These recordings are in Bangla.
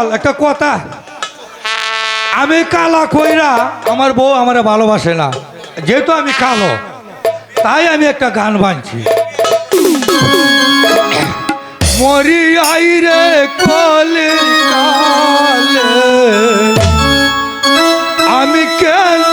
কাল একটা কথা। আমি কালা কইরা আমার বউ আমার ভালোবাসে না। যেহেতু আমি কালো, তাই আমি একটা গান বানছি মরি আই রে কলে, আমি কেন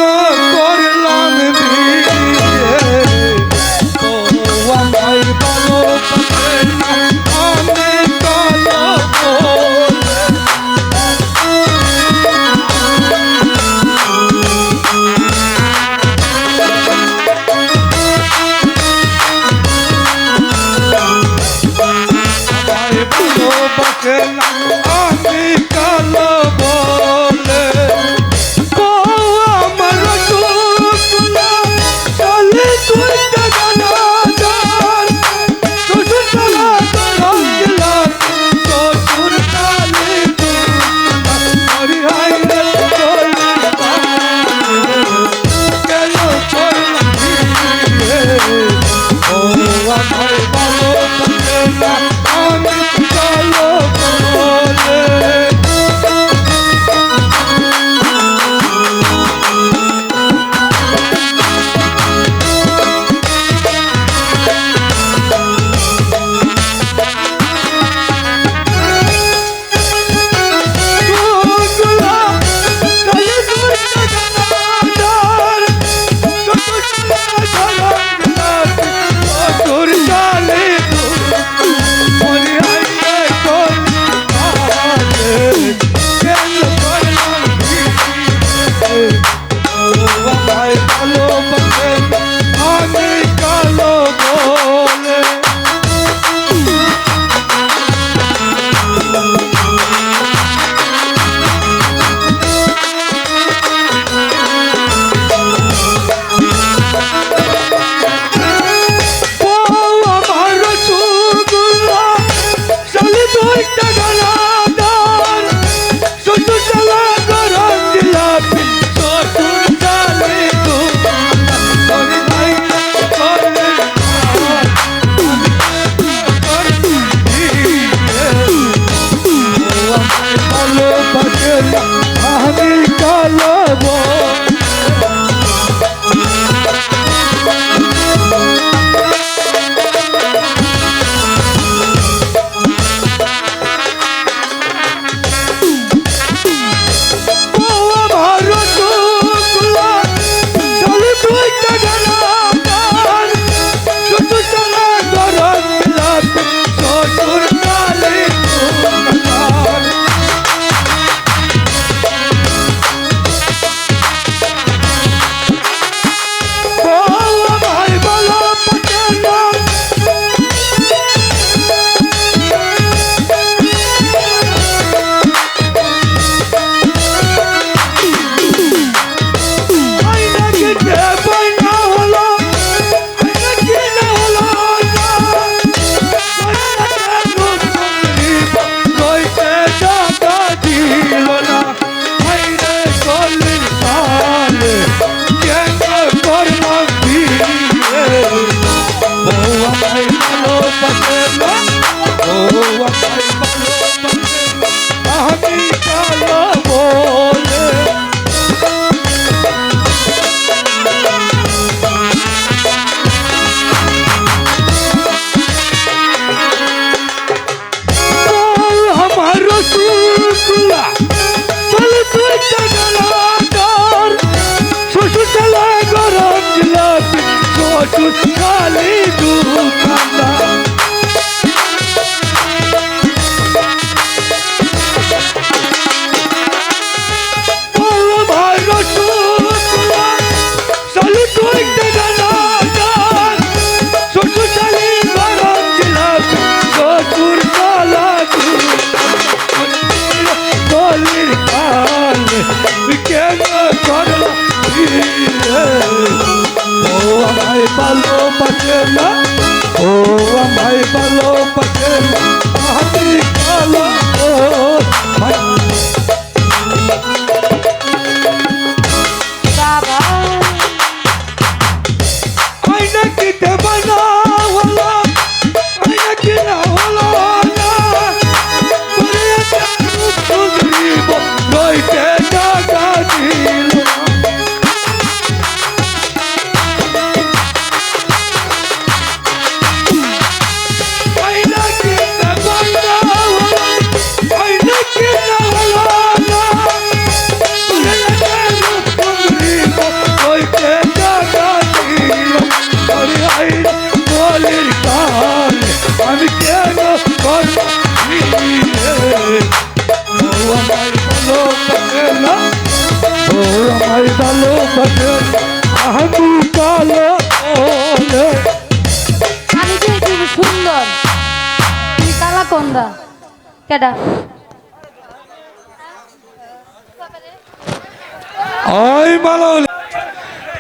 ওই মালা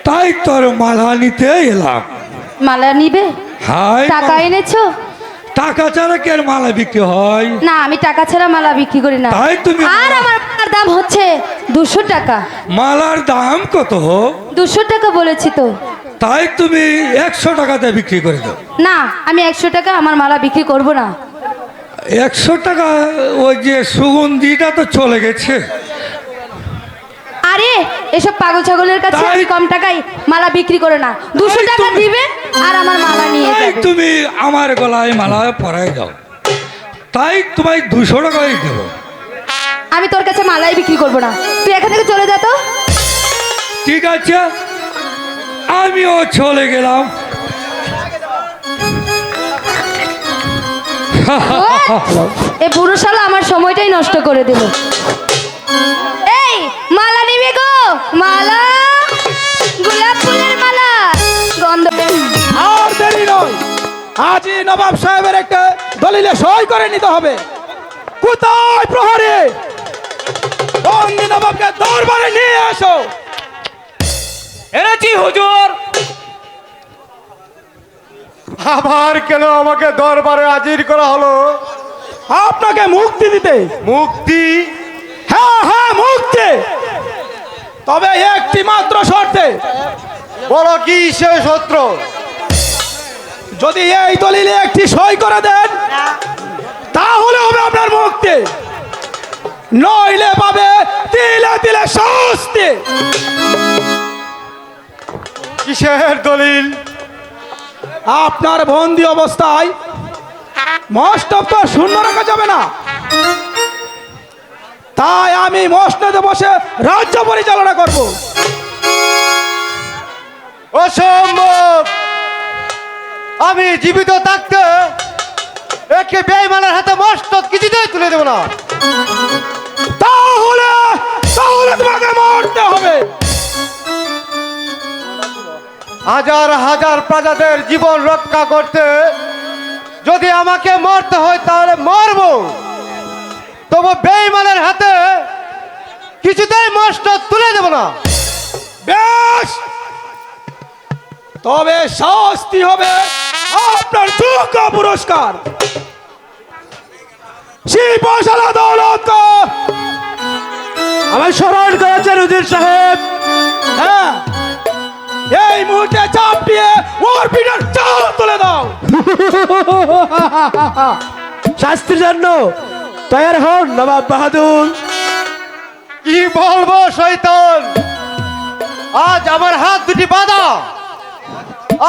তাই তোর মালা নিতে এলাম। মালা নিবে? হাই টাকা এনেছো? টাকা ছাড়া কে মালা বিক্রি হয়? না আমি টাকা ছাড়া মালা বিক্রি করি না। তাই তুমি আর আমার মালার দাম হচ্ছে দুশো টাকা। মালার দাম কত? দুশো টাকা বলেছি তো। তাই তুমি একশো টাকাতে বিক্রি করে দাও। না আমি একশো টাকা আমার মালা বিক্রি করব না। একশো টাকা ওই যে সুগন্ধিটা তো চলে গেছে। আরে এসব পাগল ছাগলের কাছে আমি কম টাকায় মালা বিক্রি করে না। দুশো টাকা দিবে আর আমার মালা নিয়ে যাবে। তুমি আমার গলায় মালা পরাই দাও। তাই তোমায় দুশো টাকাই দেবো। আমি তোর কাছে মালাই বিক্রি করব না। তুই এখান থেকে চলে যা তো। ঠিক আছে আমিও চলে গেলাম। এ বুড়ো শালা আমার সময়টাই নষ্ট করে দিল। এই মালা নিবে গো মালা গোলাপ ফুলের মালা গন্ধ। আর দেরি নয় আজই নবাব সাহেবের একটা দলিলে সই করে নিতে হবে। কোথায় প্রহরী? বন্দি নবাবকে দরবারে নিয়ে আসো এনেছি হুজুর। আবার কেন আমাকে দরবারে হাজির করা হলো? আপনাকে মুক্তি দিতে। মুক্তি? হ্যাঁ হ্যাঁ মুক্তি। তবে একটি মাত্র শর্তে। বলো কি সে সত্র যদি এই দলিলে একটি সই করে দেন তাহলে হবে আপনার মুক্তি। নইলে পাবে তিলে তিলে শাস্তি। কিসের দলিল? আপনার বন্দি অবস্থায় তো শূন্য রাখা যাবে না। তাই আমি মসনদে বসে রাজ্য পরিচালনা করব। অসম্ভব! আমি জীবিত থাকতে একে বেইমানের হাতে মস্ত কিছুতেই তুলে দেবো না। তাহলে হাজার হাজার প্রজাদের জীবন রক্ষা করতে যদি আমাকে মরতে হয় তাহলে মরব। তবু বেইমানের হাতে কিছুতেই মস্ত তুলে দেবো না। বেশ! তবে শাস্তি হবে আপনার যোগ্য পুরস্কার। দৌলত! আমার স্মরণ করেছেন উজির সাহেব। হ্যাঁ। এই মুহূর্তে চাপ দিয়ে ওর পিঠার চাল তুলে দাও। শাস্তির জন্য তৈরি হন নবাব বাহাদুর। কি বলব শৈতন আজ আমার হাত দুটি বাঁধা।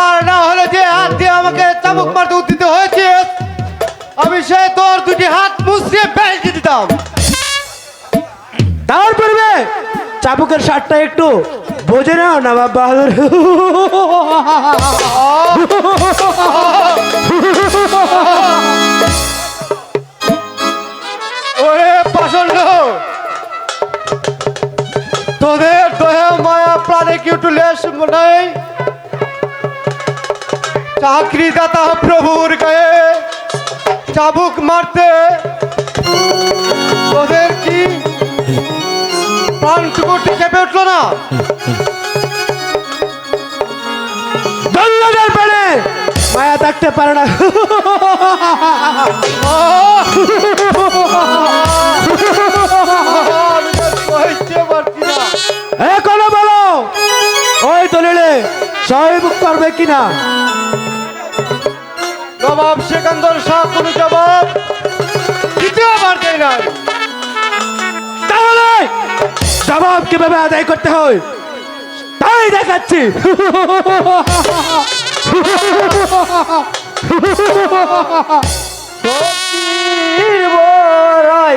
আর না হলে যে হাত দিয়ে আমাকে চাবুক মারতে উদ্দিত হয়েছে আমি সে তোর দুটি হাত মুছিয়ে বেঁচে দিতাম। তার পূর্বে চাবুকের শার্টটা একটু বোঝে নাও নবাব বাহাদুর তোদের মায়া, প্রাণে কি একটু লেশ নেই চাকরি দাতা প্রভুর গায়ে চাবুক মারতে তোদের কি প্রাণটুকুটি কেঁপে উঠল না। দল্লাদের পেড়ে মায়া থাকতে পারে না। না এখনও বলো, ওই দলিলে সহিব করবে কিনা? নবাব সেকান্দর শাহ কোনো জবাব দ্বিতীয় বার দেয় তাহলে জবাব কীভাবে আদায় করতে হয়? তাই দেখাচ্ছি। বড়াই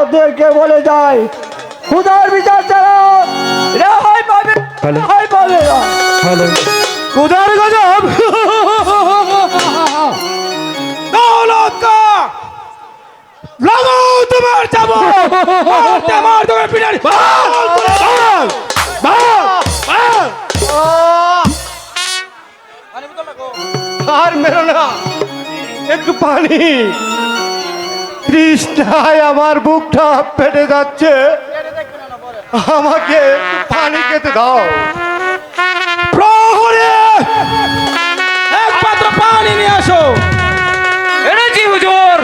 আগে বলে যাই খুদার বিচার ছাড়া রেহাই পাবে রেহাই পাবে না। কুদার গজব। দৌলত কা। লাগাও তোমার যাব। মারতে মার তোমার পিটারি। বল বল বল। বল আর মেরো না একটু পানি। তৃষ্ণায় আমার বুকটা ফেটে যাচ্ছে। আমাকে পানি খেতে দাও। প্রহরে! এক পাত্র পানি নিয়ে আসো। এনেছি হুজুর।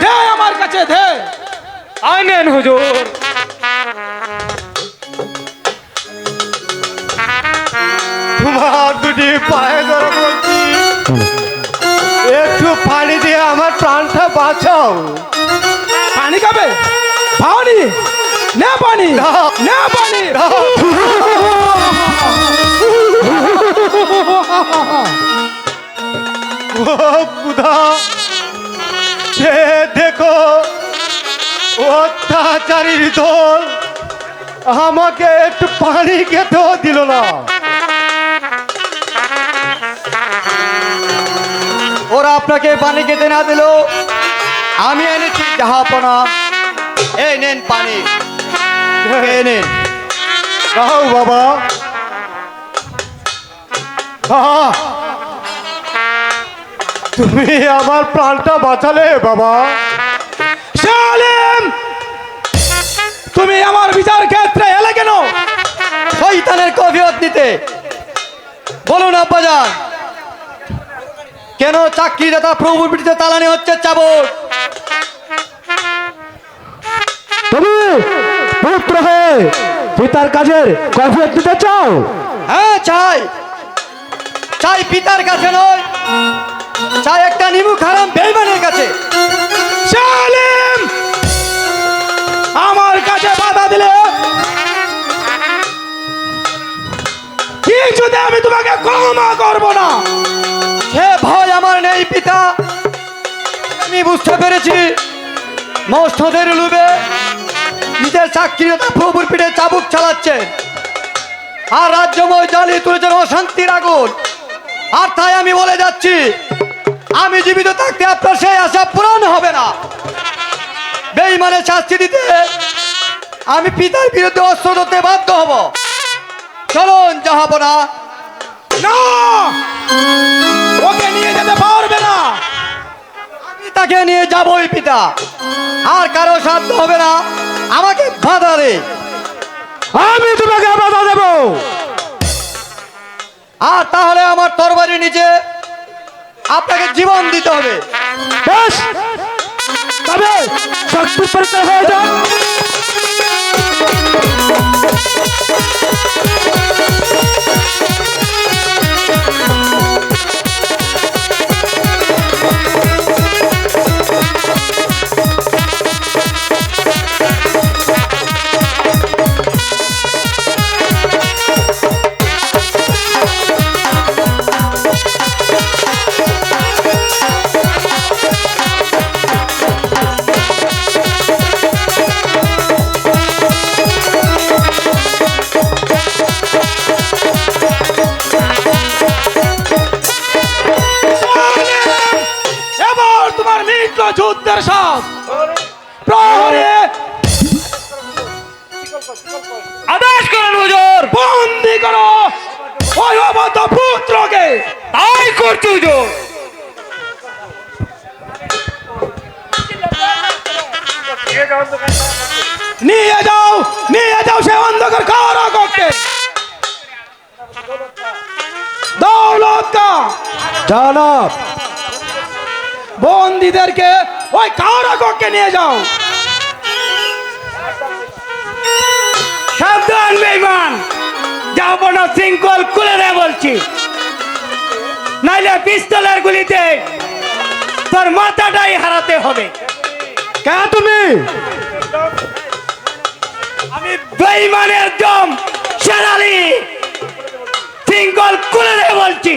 দে আমার কাছে দে। আনেন হুজুর। তোমার দুটি পায়ে ধরে বলছি একটু পানি দিয়ে আমার প্রাণটা বাঁচাও। পানি খাবে? পানি না। পানি। না। পানি সে দেখো অত্যাচারীর দল আমাকে একটু পানি খেতেও দিল না। ওরা আপনাকে পানি খেতে না দিল। আমি এনেছি জাহাপনা এই নেন পানি। নেন। খাও বাবা। তুমি আমার প্রাণটা বাঁচালে বাবা। তুমি আমার বিচার ক্ষেত্রে এলে কেন? শৈতানের কফিয়ত নিতে। বলুন আব্বাজান। কেন চাকরিদাতা প্রভুর পিঠিতে তালানি হচ্ছে চাবক? তুমি পুত্র হয়ে পিতার কাজের কফিয়ত দিতে চাও? হ্যাঁ চাই। চাই পিতার কাছে নয় চাই একটা নিমু খারাম বেইমানের কাছে। সালেম আমার কাছে বাধা দিলে কিছুতে আমি তোমাকে ক্ষমা করব না। সে ভয় আমার নেই পিতা। আমি বুঝতে পেরেছি মস্তদের লুবে নিজের চাকরিদাতা প্রভুর পিঠে চাবুক চালাচ্ছে। আর রাজ্যময় জ্বালিয়ে তুলেছেন অশান্তির আগুন। আর তাই আমি বলে যাচ্ছি, আমি জীবিত থাকতে আপনার সেই আশা পূরণ হবে না। বেইমানে শাস্তি দিতে আমি পিতার বিরুদ্ধে অস্ত্র ধরতে বাধ্য হব। চলুন যাহাবো না! ওকে নিয়ে যেতে পারবে না। তাকে নিয়ে যাবই পিতা। আর কারও সাধ্য হবে না। আমাকে বাধা দে। আমি তোমাকে বাধা দেব। আর তাহলে আমার তরবারি নিচে আপনাকে জীবন দিতে হবে। বেশ। তবে শক্তি পরীক্ষা হয়ে যাক। বন্দি করো। ওই পুত্রকে তাই করছি নিয়ে যাও নিয়ে যাও সে অন্ধকার কারাগরকে দৌলত কা জনাব। বন্দীদেরকে ওই কারাগরকে নিয়ে যাও। সাবধান বেইমান যাব না শৃঙ্খল খুলে দে বলছি। নাইলে পিস্তলের গুলিতে তোর মাথাটাই হারাতে হবে। কে তুমি? আমি বেইমানের দম শেরালি। শৃঙ্খল খুলে দে বলছি।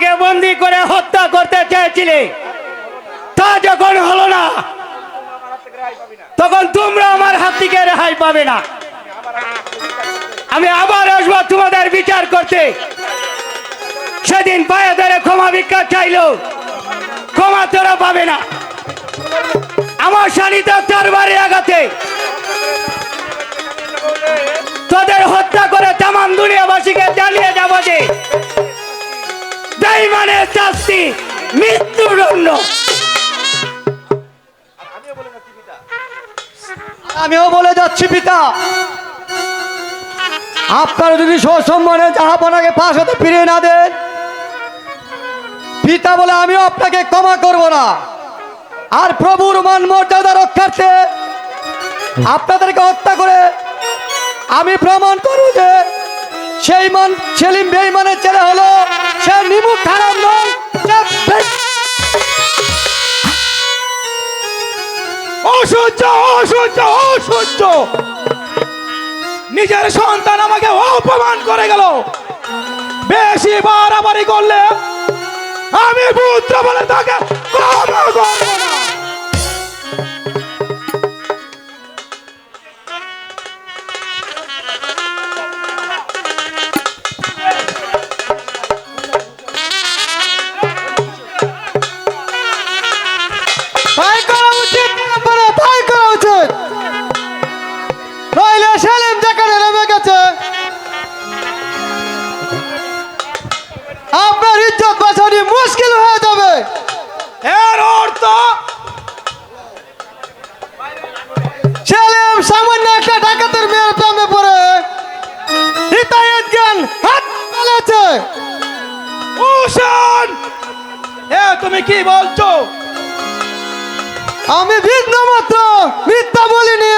আমাকে বন্দি করে হত্যা করতে চেয়েছিলে, তা যখন হলো না, তখন তোমরা আমার হাত থেকে রেহাই পাবে না। আমি আবার আসব তোমাদের বিচার করতে। সেদিন পায়ে ধরে ক্ষমা ভিক্ষা চাইলো ক্ষমা তোরা পাবে না। আমার শানিত তরবারি আঘাতে তোদের হত্যা করে তামাম দুনিয়াবাসীকে জানিয়ে যাব যে বেইমানের শাস্তি মৃত্যুদণ্ড আমিও বলে যাচ্ছি, পিতা। আপনারা যদি সসম্মানে জাহাপনাকে পাশ হতে ফিরিয়ে না দেন, পিতা বলে আমিও আপনাকে ক্ষমা করব না। আর প্রভুর মান মর্যাদা রক্ষার্থে আপনাদেরকে হত্যা করে আমি প্রমাণ করব যে সেই মান সেলিম বেইমানের ছেলে হলো নিজের সন্তান আমাকে অপমান করে গেল। বেশি বাড়াবাড়ি করলে আমি পুত্র বলে তাকে ক্ষমা না তুমি কি বলছো? আমি ভিন্ন মাত্র মিথ্যা বলিনি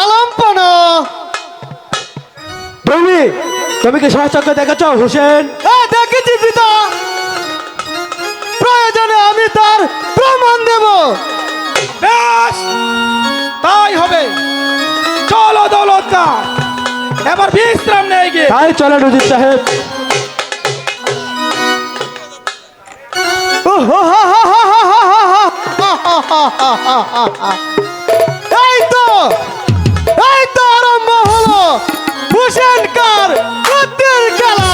আলম্পনা। তুমি তুমি কি দেখেছ হোসেন? হ্যাঁ দেখেছি পিতা। প্রয়োজনে আমি তার প্রমাণ দেব। বেশ তাই হবে। চলো দৌলতকা এবার বিশ্রাম নেই গিয়ে। তাই চলে সাহেব। এই তো এই তো আরম্ভ হলো। ভূষণ কার বুদ্ধির খেলা।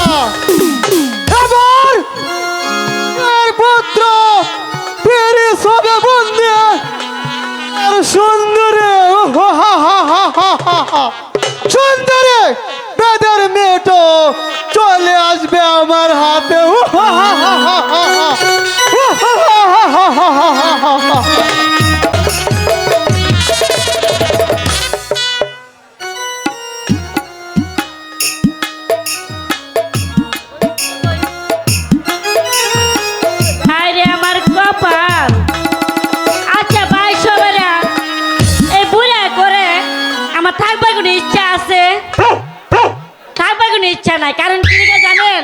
কোনো ইচ্ছা নাই কারণ কি জানেন?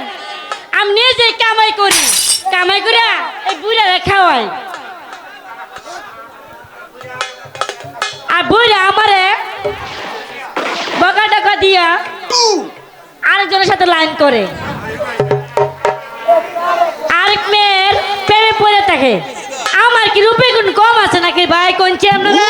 আমি নিজে কামাই করি। কামাই করে এই বুড়ারে খাওয়াই। আর বুড়া আমারে বকা টাকা দিয়া আরেকজনের সাথে লাইন করে। আরেক মেয়ের প্রেমে পড়ে থাকে। আমার কি রূপে গুণ কম আছে নাকি? ভাই কোনছি আপনারা?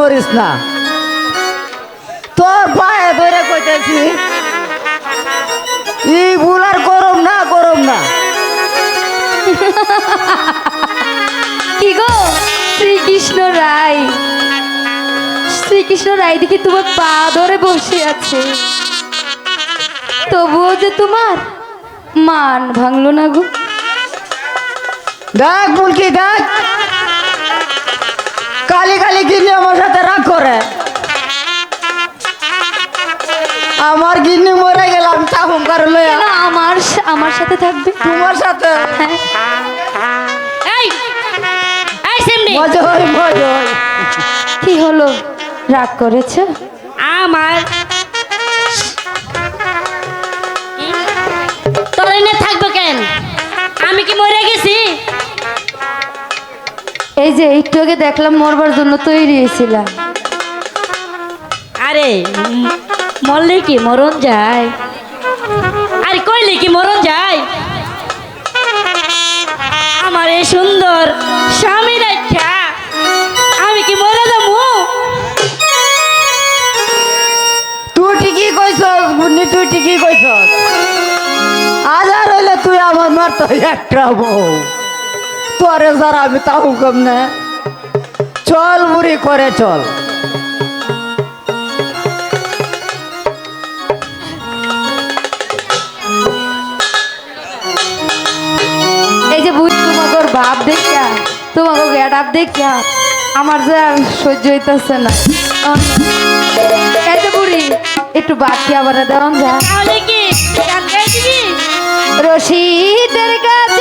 মরিস না। তোর পায়ে ধরে কইতেছি এই ভুল আর করম না করম না। কি গো? শ্রীকৃষ্ণ রায়। শ্রীকৃষ্ণ রায় দেখি তোমার পা ধরে বসে আছে। তবুও যে তোমার মান ভাঙলো না গো। দেখ মুলকি দেখ। কালি কালি গিন্নি আমার সাথে রাগ করে। আমার গিন্নি মরে গেলাম আমি চাহুম করে লয়া আমার আমার সাথে থাকবে? তোমার সাথে। হ্যাঁ। এই এই সিমনি মজা হয় মজা হয়। কি হলো? রাগ করেছ? আমার তোর থাকব কেন? আমি কি মরে গেছি? এই যে একটু আগে দেখলাম মরবার জন্য তৈরি হয়েছিলাম। আরে মরলে কি মরণ যায়? আরে কইলে কি মরণ যায়? আমার এই সুন্দর স্বামী দেখা আমি কি মরে যাব? তুই ঠিকই কইছস বুন্নি তুই ঠিকই কইছস। আজ আর হইলে তুই আমার মারতো একটা বউ। তোরে স্যার আমি তাও কম না চল বুড়ি করে চল। এই যে বুঝ তোমাকে ভাব দেখিয়া তোমাকে গেট দেখিয়া আমার যে আর সহ্য হইতেছে না। এই যে বুড়ি একটু বাকি আবার দেওয়ান যা। রশিদের গাজেলা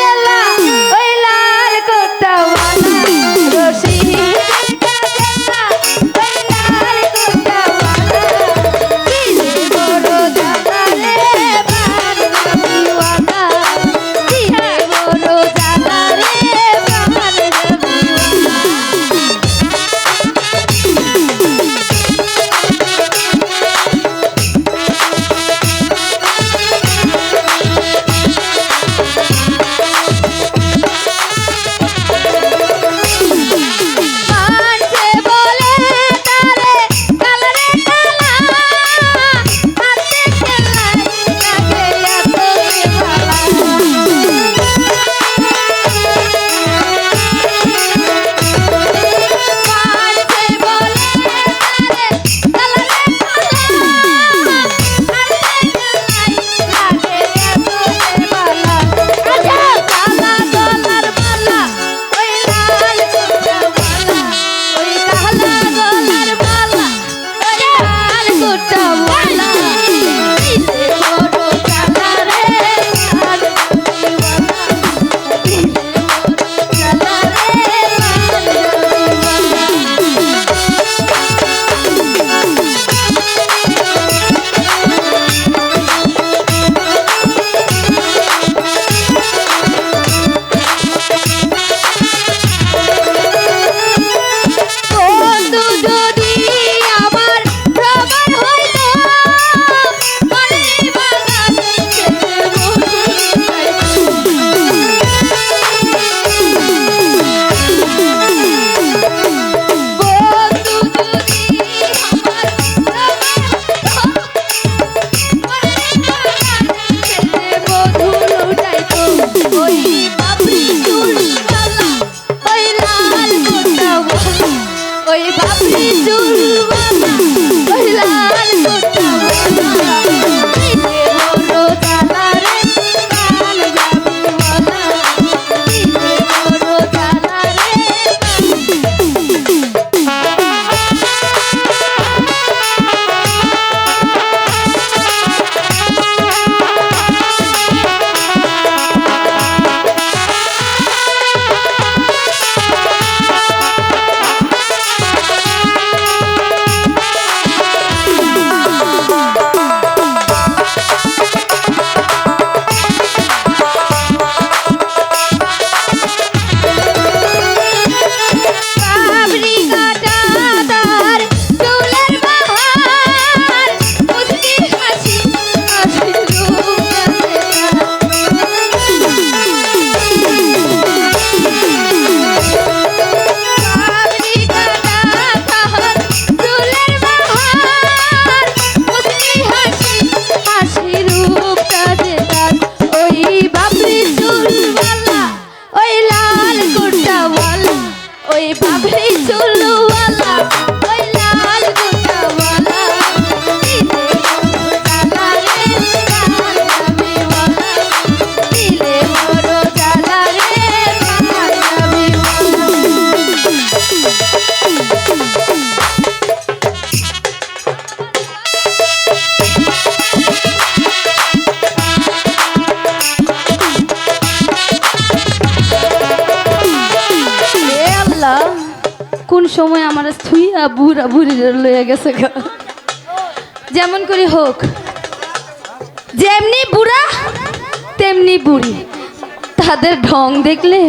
সময় আমার থুইয়া বুড়া বুড়ি লইয়া গেছে। যেমন করি হোক। যেমনি বুড়া, তেমনি বুড়ি। তাদের ঢং দেখলে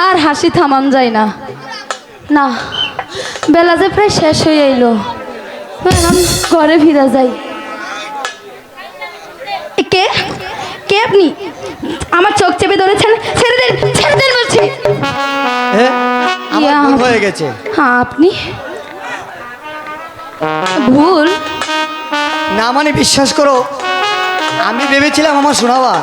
আর হাসি থামান যায় না। না, বেলা যে প্রায় শেষ হয়ে এলো এখন ঘরে ফিরা যাই। কে? কে আপনি? আমার চোখ চেপে ধরেছেন। ছেড়ে দেন ছেড়ে দেন বলছি। আমার ভুল হয়ে গেছে। হ্যাঁ আপনি? ভুল? না মানে বিশ্বাস করো আমি ভেবেছিলাম আমার শোনাবা।